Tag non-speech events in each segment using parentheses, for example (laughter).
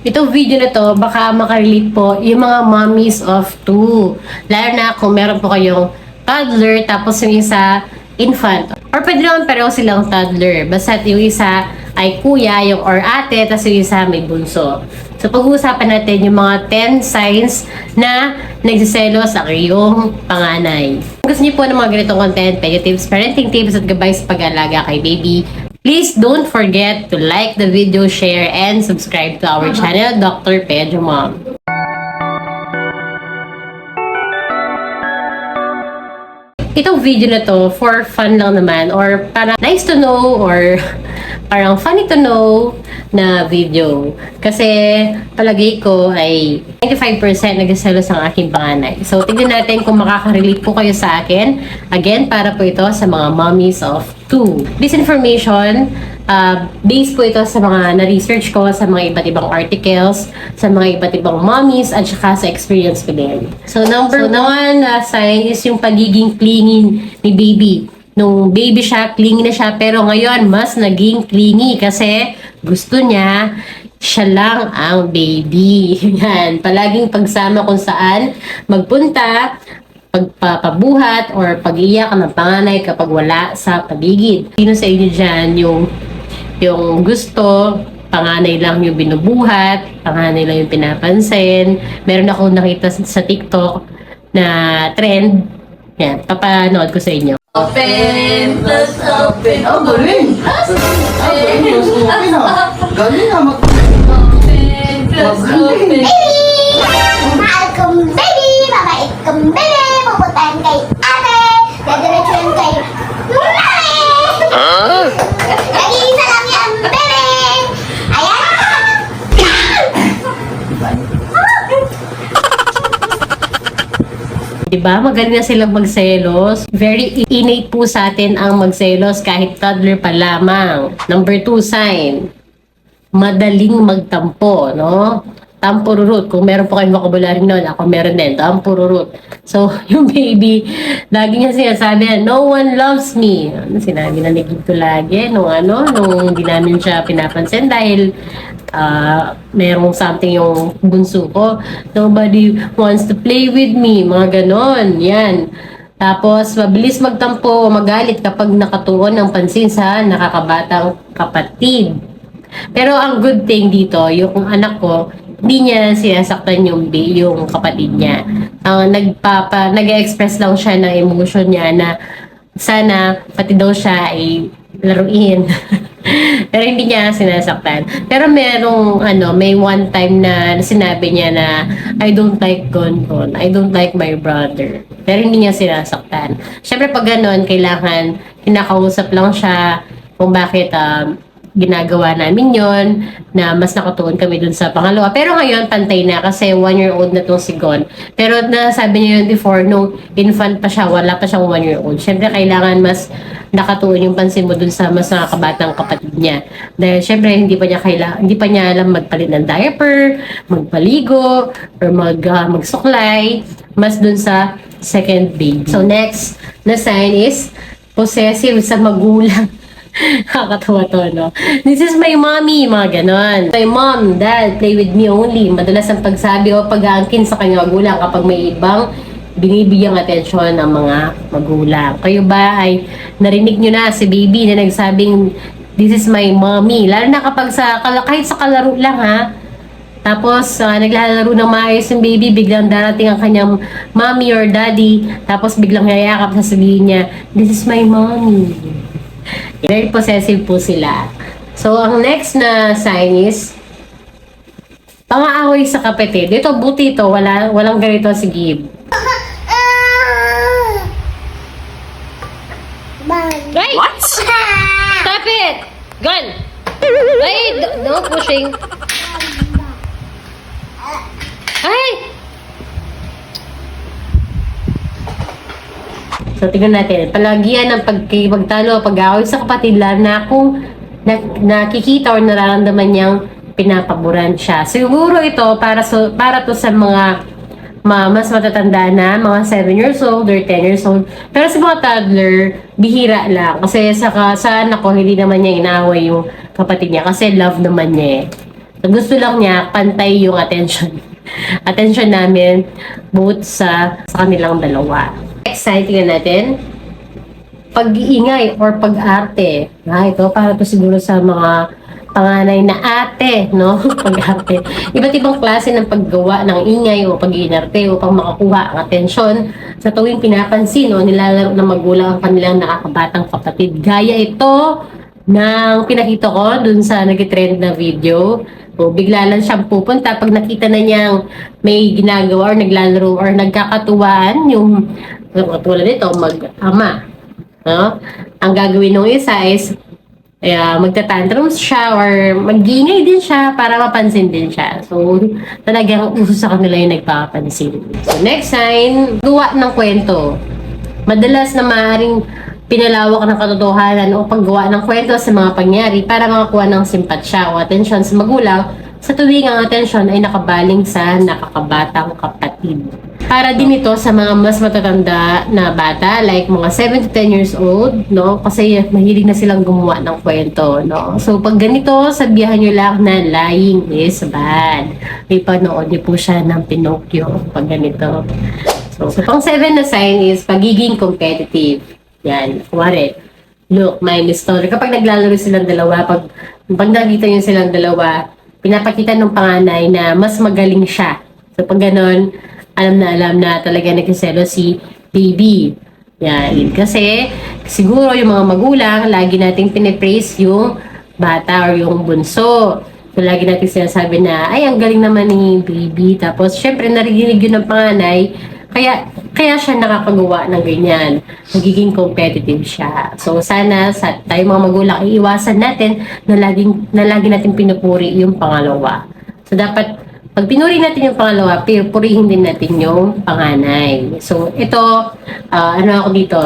Itong video na to, baka makarelate po yung mga mommies of two. Lalo na kung meron po kayong toddler, tapos yung isa infant. Or pwede naman pareho silang toddler. Basta yung isa ay kuya, yung or ate, tapos yung isa may bunso. So pag-uusapan natin yung mga 10 signs na nagsiselos ang iyong panganay. Kung gusto niyo po ng mga ganitong content, pwede tips, parenting tips at gabay sa pag-alaga kay baby, Please don't forget to like the video, share, and subscribe to our channel, Dr. Pedro Mom. Itong video na to, for fun lang naman, or para nice to know, or (laughs) parang funny to know na video. Kasi palagay ko ay 95% nagsaselos ang aking panganay. So, tignan natin kung makaka-relate po kayo sa akin. Again, para po ito sa mga mommies of two. This information, uh, based po ito sa mga na-research ko, sa mga iba't ibang articles, sa mga iba't ibang mommies, at saka sa experience ko din. So, number one uh, sign is yung pagiging clingy ni baby nung baby siya, clingy na siya, pero ngayon, mas naging clingy kasi gusto niya, siya lang ang baby. (laughs) Yan. Palaging pagsama kung saan magpunta, pagpapabuhat or pag-iyak ng panganay kapag wala sa paligid. Sino sa inyo dyan yung, yung gusto, panganay lang yung binubuhat, panganay lang yung pinapansin. Meron akong nakita sa, sa TikTok na trend. Yan, papanood ko sa inyo. Open, plus open. Oh, galing! Ah, galing! Mas okay na. Galing. Mag- Open, plus open. Mahal kong baby, mabait kong baby, pupuntahan kay ate, dediretsuhin kay mami. Nag-iisa lang yan, baby. Ayan. Diba? Magaling na silang magselos. Very innate po sa atin ang magselos kahit toddler pa lamang. Number two sign, madaling magtampo, no? Tampururut. Kung meron po kayong vocabulary noon, ako meron din. Tampururut. So, (laughs) yung baby, lagi niya sinasabi, no one loves me. Ano, sinabi na ni Gito lagi, nung ano, nung hindi namin siya pinapansin dahil ah merong something yung bunso ko. Nobody wants to play with me. Mga ganon. Yan. Tapos, mabilis magtampo o magalit kapag nakatuon ng pansin sa nakakabatang kapatid. Pero ang good thing dito, yung anak ko, hindi niya sinasaktan yung, yung kapatid niya. Ang nagpapa, nag-express lang siya ng emotion niya na sana pati daw siya ay laruin. (laughs) Pero hindi niya sinasaktan. Pero merong ano, may one time na sinabi niya na I don't like Gongon. I don't like my brother. Pero hindi niya sinasaktan. Siyempre pag ganun, kailangan kinakausap lang siya kung bakit um, ginagawa namin yon na mas nakatuon kami dun sa pangalawa. Pero ngayon, pantay na kasi one year old na tong si Gon. Pero nasabi niya yun before, nung infant pa siya, wala pa siyang one year old. Siyempre, kailangan mas nakatuon yung pansin mo dun sa mas nakakabatang kapatid niya. Dahil siyempre, hindi pa niya kailangan, hindi pa niya alam magpalit ng diaper, magpaligo, or mag, ah, magsuklay, mas dun sa second baby. So, next na sign is possessive sa magulang. Nakakatawa to, no? This is my mommy, mga ganon. My mom, dad, play with me only. Madalas ang pagsabi o pag-aangkin sa kanyang magulang kapag may ibang binibigyang atensyon ng mga magulang. Kayo ba ay narinig nyo na si baby na nagsabing, this is my mommy. Lalo na kapag sa, kahit sa kalaro lang ha, tapos, uh, naglalaro ng maayos yung baby, biglang darating ang kanyang mommy or daddy, tapos biglang yayakap, sasabihin niya, this is my mommy. Very possessive po sila. So, ang next na sign is, pangaaway sa kapatid. Dito, buti ito, wala, walang ganito si Gib. Right! What? Stop it! Gun! Ay, no, no pushing. Ay! So, tingnan natin. Palagian ng pagkipagtalo, pag-away sa kapatid, lalo na kung na, nakikita or nararamdaman niyang pinapaboran siya. Siguro ito para so, para to sa mga ma, mas matatanda na, mga 7 years old or 10 years old. Pero sa mga toddler, bihira lang. Kasi sa, sa anak ko, hindi naman niya inaaway yung kapatid niya. Kasi love naman niya eh. Gusto lang niya pantay yung attention. (laughs) attention namin both sa, sa kanilang dalawa. Next slide, tingnan natin. Pag-iingay or pag-arte. Ah, ito para to siguro sa mga panganay na ate, no? (laughs) Pag-arte. Iba't ibang klase ng paggawa ng ingay o pag-iinarte upang makakuha ang atensyon sa tuwing pinapansin o nilalaro ng magulang ang kanilang nakakabatang kapatid. Gaya ito ng pinakita ko dun sa nag-trend na video. O bigla lang siyang pupunta pag nakita na niyang may ginagawa or naglalaro or nagkakatuwaan yung tulad nito, mag-ama. No? Ang gagawin ng isa is kaya magtatantrums siya or mag-iingay din siya para mapansin din siya. So, talagang uso sa kanila yung nagpapansin. So, next sign, gawa ng kwento. Madalas na maaaring pinalawak ng katotohanan o paggawa ng kwento sa mga pangyari para makakuha ng simpatsya o atensyon sa magulang sa tuwing ang atensyon ay nakabaling sa nakakabatang kapatid. Para din ito sa mga mas matatanda na bata, like mga 7 to 10 years old, no? Kasi mahilig na silang gumawa ng kwento, no? So, pag ganito, sabihan nyo lang na lying is bad. May panood niyo po siya ng Pinocchio pag ganito. So, so pang 7 na sign is pagiging competitive. Yan, kumari, look, my story. Kapag naglalaro silang dalawa, pag, pag nakita nyo silang dalawa, pinapakita ng panganay na mas magaling siya. So, pag ganon, alam na alam na talaga nagkiselo si baby. Yan. Kasi, siguro yung mga magulang, lagi nating pinipraise yung bata or yung bunso. So, lagi natin sinasabi na, ay, ang galing naman ni baby. Tapos, syempre, narinig yun ng panganay. Kaya, kaya siya nakakagawa ng ganyan. Nagiging competitive siya. So, sana sa tayo mga magulang, iiwasan natin na laging, na lagi natin pinupuri yung pangalawa. So, dapat, pag pinuri natin yung pangalawa, purihin din natin yung panganay. So, ito, ah, ano ako dito,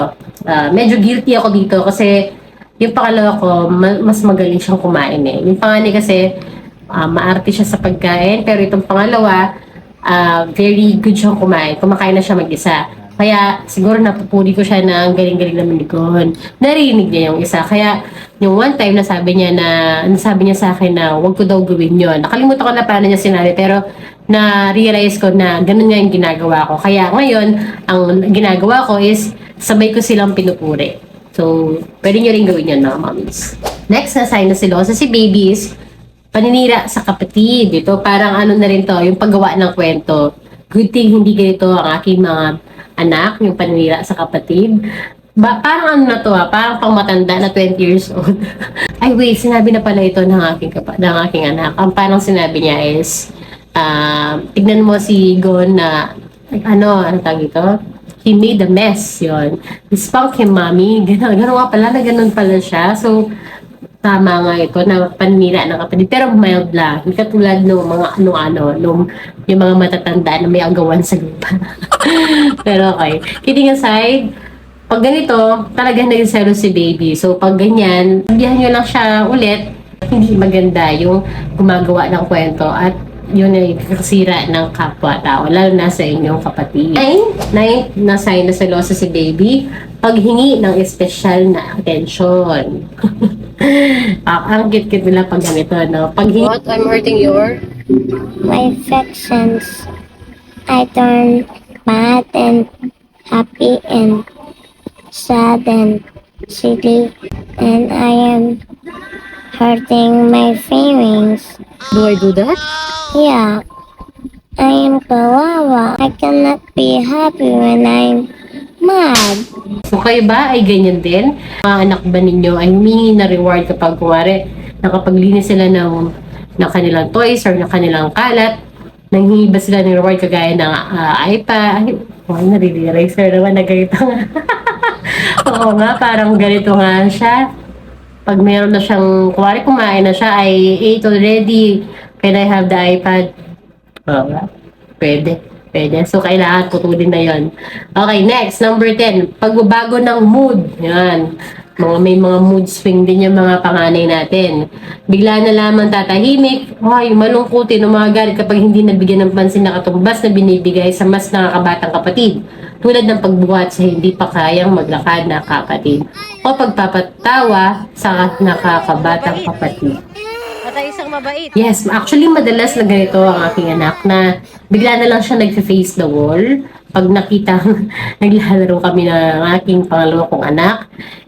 ah, medyo guilty ako dito kasi yung pangalawa ko, ma- mas magaling siyang kumain eh. Yung panganay kasi, ah, maarte siya sa pagkain, pero itong pangalawa, ah, very good siyang kumain. Kumakain na siya mag-isa. Kaya siguro napupuri ko siya na galing-galing naman ni Gon. Narinig niya yung isa. Kaya yung one time na sabi niya na nasabi niya sa akin na wag ko daw gawin yon. Nakalimutan ko na paano niya sinabi pero na-realize ko na ganun nga yung ginagawa ko. Kaya ngayon, ang ginagawa ko is sabay ko silang pinupuri. So, pwede nyo rin gawin yun mga mommies. Next na sign na silosa si babies, paninira sa kapatid. Ito parang ano na rin to, yung paggawa ng kwento. Good thing hindi ganito ang aking mga anak, yung paninira sa kapatid. Ba, parang ano na to ah, parang pang matanda na 20 years old. (laughs) Ay wait, sinabi na pala ito ng aking, kapa, ng aking anak. Ang parang sinabi niya is, ah, tignan mo si Gon na, ano, ano tawag ito? He made a mess, yon. He spunk him, mommy. (laughs) Ganon, ganon nga pala, na ganon pala siya. So, tama nga ito na panira ng kapatid. Pero mild lang. Hindi katulad ng mga ano-ano, nung yung mga matatanda na may agawan sa lupa. (laughs) Pero okay. Kidding aside, pag ganito, talagang naging zero si baby. So, pag ganyan, sabihan nyo lang siya ulit, hindi maganda yung gumagawa ng kwento at yun ay kasira ng kapwa-tao, lalo na sa inyong kapatid. Nine, nine na sign na selosa si baby, paghingi ng espesyal na attention. (laughs) ah, ang cute-cute nila pag ganito, no? Paghingi... What? I'm hurting your... My affections. I turn mad and happy and sad and silly. And I am hurting my feelings. Do I do that? Yeah. I am kawawa. I cannot be happy when I'm mad. So kayo ba ay ganyan din? Mga anak ba ninyo ay humingi na reward kapag kumari nakapaglinis sila ng, ng kanilang toys or ng kanilang kalat? Nanghingi ba sila ng reward kagaya ng ah, iPad? Ay, oh, nare-realize ko naman na ganito nga. (laughs) Oo nga, parang ganito nga siya. Pag meron na siyang, kumari kumain na siya, I ate already. Can I have the iPad? Oo nga. Pwede. Pwede. So, kailangan putulin na yon. Okay, next. Number 10. Pagbabago ng mood. Yan. Mga, may mga mood swing din yung mga panganay natin. Bigla na lamang tatahimik. Ay, malungkutin o mga galit kapag hindi nabigyan ng pansin na katumbas na binibigay sa mas nakakabatang kapatid. Tulad ng pagbuhat sa hindi pa kayang maglakad na kapatid. O pagpapatawa sa nakakabatang kapatid. At ang isang mabait. Yes, actually madalas na ganito ang aking anak na bigla na lang siya nag-face the wall pag nakita (laughs) naglalaro kami ng aking pangalawa kong anak.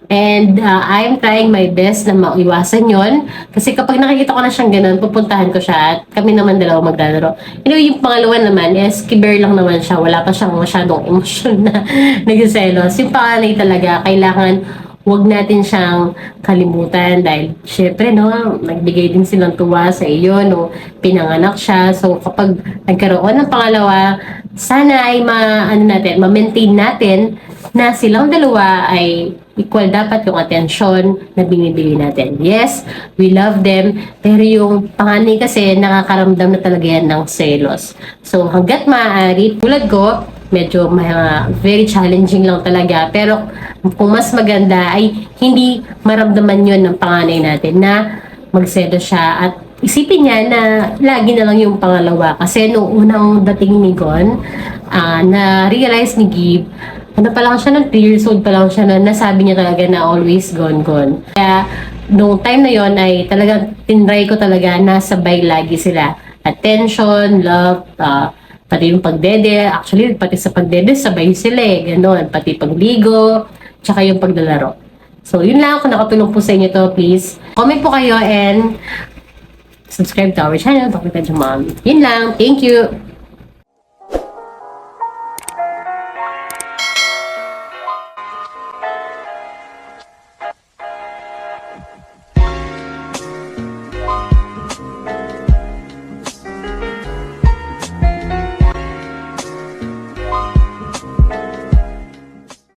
And uh, I'm trying my best na maiwasan yon Kasi kapag nakikita ko na siyang ganun, pupuntahan ko siya at kami naman dalawa maglalaro. Anyway, yung pangalawa naman, is kiber lang naman siya. Wala pa siyang masyadong (laughs) emosyon na nagsiselos. Yung panganay talaga, kailangan huwag natin siyang kalimutan dahil syempre no, nagbigay din silang tuwa sa iyo no, pinanganak siya. So kapag nagkaroon ng pangalawa, sana ay ma ano natin, ma-maintain natin na silang dalawa ay equal dapat yung atensyon na binibili natin. Yes, we love them, pero yung panganay kasi nakakaramdam na talaga yan ng selos. So hanggat maaari, tulad ko, medyo mga very challenging lang talaga. Pero kung mas maganda ay hindi maramdaman yon ng panganay natin na magsedo siya at isipin niya na lagi na lang yung pangalawa. Kasi nung unang dating ni Gon, ah, na-realize ni Gib, ano pa lang siya, ng 3 years old pa lang siya na nasabi niya talaga na always gone, gone. Kaya, nung time na yon ay talagang tinry ko talaga na sabay lagi sila. Attention, love, ah, pati yung pagdede, actually, pati sa pagdede, sabay sila eh, gano'n. Pati pagligo, tsaka yung paglalaro. So, yun lang. Kung nakatulong po sa inyo to, please, comment po kayo and subscribe to our channel, Dr. Mom. Yun lang. Thank you.